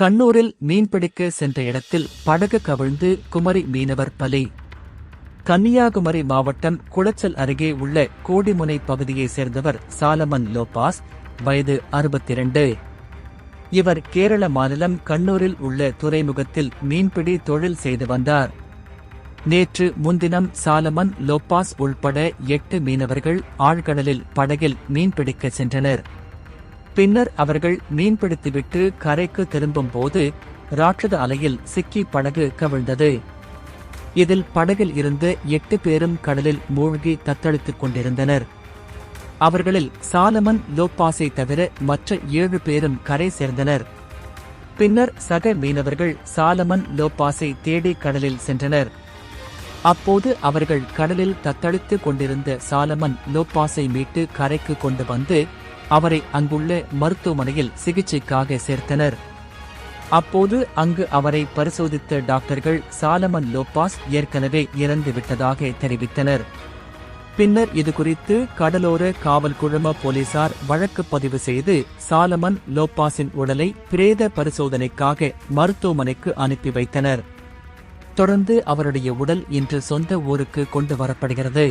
கண்ணூரில் மீன்பிடிக்க சென்ற இடத்தில் படகு கவிழ்ந்து குமரி மீனவர் பலி. கன்னியாகுமரி மாவட்டம் குளச்சல் அருகே உள்ள கோடிமுனை பகுதியைச் சேர்ந்தவர் சாலமன் லோபாஸ் வயது 62 இவர் கேரள மாநிலம் கண்ணூரில் உள்ள துறைமுகத்தில் மீன்பிடி தொழில் செய்து வந்தார். நேற்று முன்தினம் சாலமன் லோபாஸ் உள்பட எட்டு மீனவர்கள் ஆழ்கடலில் படகில் மீன்பிடிக்க சென்றனர். பின்னர் அவர்கள் மீன்பிடித்துவிட்டு கரைக்கு திரும்பும் போது ராட்சத அலையில் சிக்கி படகு கவிழ்ந்தது. இதில் படகில் இருந்து எட்டு பேரும் கடலில் மூழ்கி தத்தளித்துக் கொண்டிருந்தனர். அவர்களில் சாலமன் லோப்பாஸை தவிர மற்ற ஏழு பேரும் கரை சேர்ந்தனர். பின்னர் சக மீனவர்கள் சாலமன் லோப்பாஸை தேடி கடலில் சென்றனர். அப்போது அவர்கள் கடலில் தத்தளித்துக் கொண்டிருந்த சாலமன் லோப்பாஸை மீட்டு கரைக்கு கொண்டு வந்து அவரை அங்குள்ள மருத்துவமனையில் சிகிச்சைக்காக சேர்த்தனர். அப்போது அங்கு அவரை பரிசோதித்த டாக்டர்கள் சாலமன் லோபாஸ் ஏற்கனவே இறந்துவிட்டதாக தெரிவித்தனர். பின்னர் இதுகுறித்து கடலோர காவல் குழும போலீசார் வழக்கு பதிவு செய்து சாலமன் லோபாஸின் உடலை பிரேத பரிசோதனைக்காக மருத்துவமனைக்கு அனுப்பி வைத்தனர். தொடர்ந்து அவருடைய உடல் இன்று சொந்த ஊருக்கு கொண்டு வரப்படுகிறது.